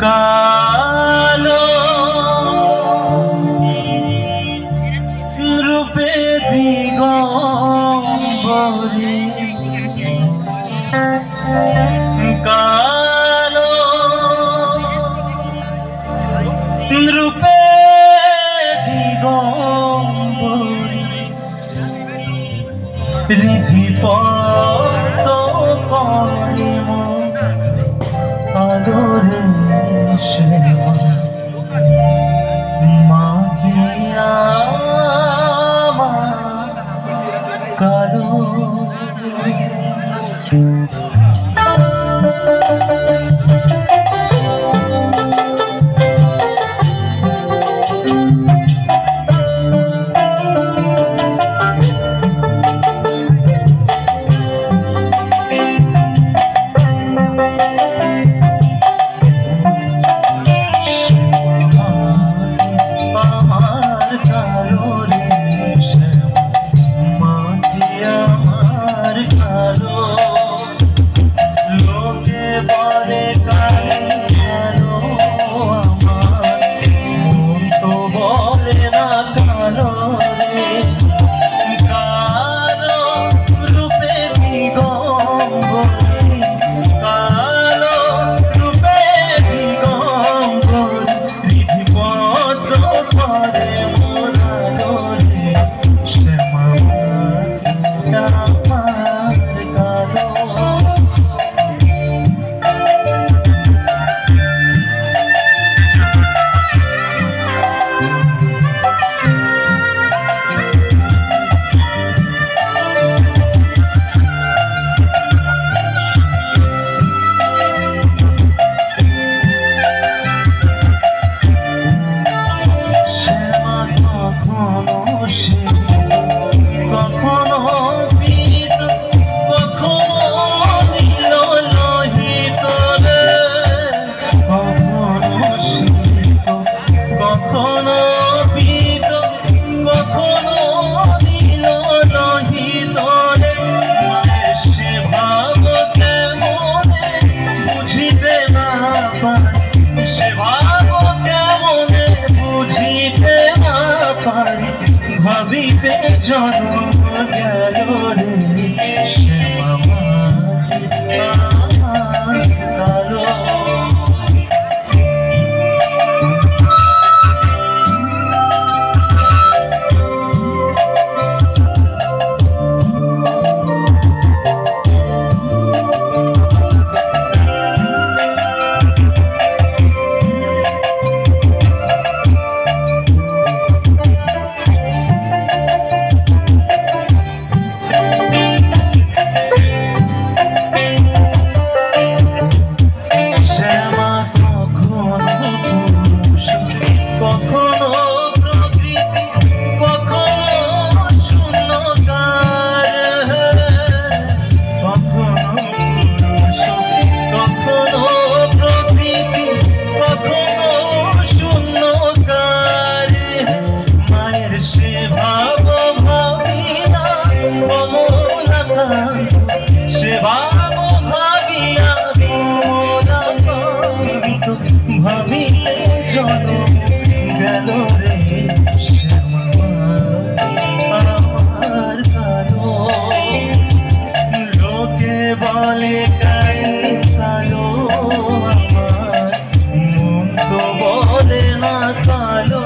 কালো রূপে দিগম্বরী। কালো রূপে দিগম্বরী। রিধি পদ্ম বিবেচনা ভাবিলে জন গেল রে আমার কালো লোকে বলে কালো আমার মন তো বলে না কালো।